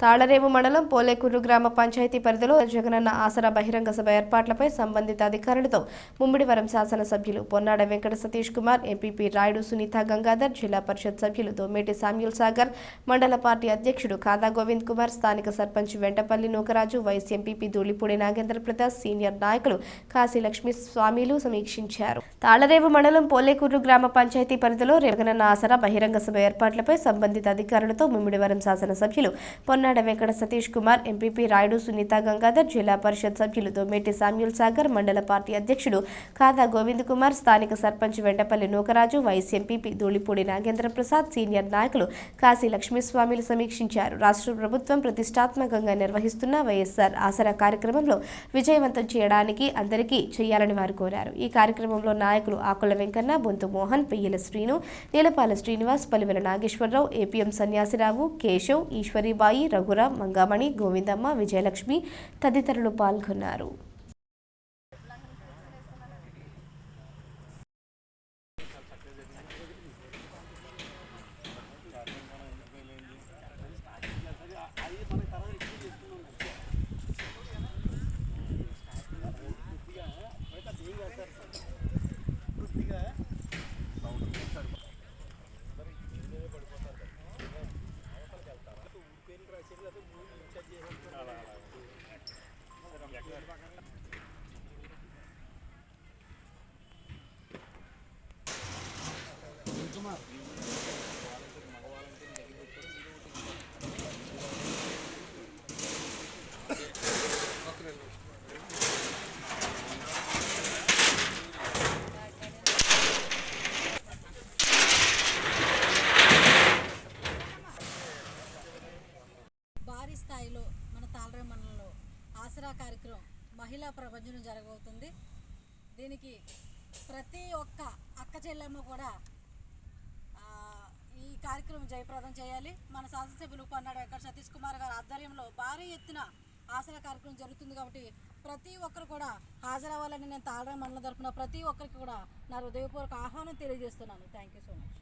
తాళరేవు మండలం పోలేకూరు గ్రామ పంచాయతీ పరిధిలో జగనన్న ఆసరా బహిరంగ సభ ఏర్పాట్లపై సంబంధిత అధికారులతో ముమ్మిడివరం శాసనసభ్యులు పొన్నాడ వెంకట సతీష్ కుమార్ ఎంపీపీ రాయుడు సునీత గంగాధర్ జిల్లా పరిషత్ సభ్యులు దోమేటి సామ్యుల్ సాగర్ మండల పార్టీ అధ్యక్షుడు కాదా గోవింద్ కుమార్ స్థానిక sarpanch Ventapalli Nookaraju vice MPP Dhulipudi Nagendra Prasad senior నాయకులు కాశీ లక్ష్మీ స్వామిలు సమీక్షించారు. తాళరేవు మండలం పోలేకూరు గ్రామ పంచాయతీ పరిధిలో జగనన్న ఆసరా బహిరంగ సభ ఏర్పాట్లపై సంబంధిత అధికారులతో ముమ్మిడివరం శాసనసభ్యులు పొన్నాడ వెంకట సతీష్ కుమార్ ఎంపీపీ రాయుడు సునీత గంగాధర్ జిల్లా పరిషత్ సభ్యులు దొమ్మేటి సామ్యుల్ సాగర్ మండల పార్టీ అధ్యక్షుడు ఖాదా గోవింద్ కుమార్ స్థానిక sarpanch Ventapalli Nookaraju vice MPP Dhulipudi Nagendra Prasad senior నాయకులు కాశీ లక్ష్మీస్వామిలు సమీక్షించారు. రాష్ట్ర ప్రభుత్వం ప్రతిష్టాత్మకంగా నిర్వహిస్తున్న వైఎస్ఆర్ ఆసరా కార్యక్రమంలో విజయవంతం చేయడానికి అందరికీ చేయాలని వారు కోరారు. ఈ కార్యక్రమంలో నాయకులు ఆకుల వెంకన్న బొంతు మోహన్ పెయ్యల శ్రీను నీలపాల శ్రీనివాస్ పలివెల నాగేశ్వరరావు ఏపీఎం సన్యాసిరావు కేశవ్ ఈశ్వరీబాయి రఘురామ్ మంగామణి గోవిందమ్మ విజయలక్ష్మి తదితరులు పాల్గొన్నారు. భారీ స్థాయిలో మన తాళరే మండలంలో ఆసరా కార్యక్రమం మహిళా ప్రపంచం జరగబోతుంది. దీనికి ప్రతి ఒక్క అక్క చెల్లెమ్మ కూడా ఈ కార్యక్రమం జయప్రదం చేయాలి. మన శాసనసభ్యులు పన్నాడు వెంకట సతీష్ కుమార్ గారి ఆధ్వర్యంలో భారీ ఎత్తున ఆసరా కార్యక్రమం జరుగుతుంది కాబట్టి ప్రతి ఒక్కరు కూడా హాజరవ్వాలని నేను తాళరే మండలం తరఫున ప్రతి ఒక్కరికి కూడా నా హృదయపూర్వక ఆహ్వానం తెలియజేస్తున్నాను. Thank you so much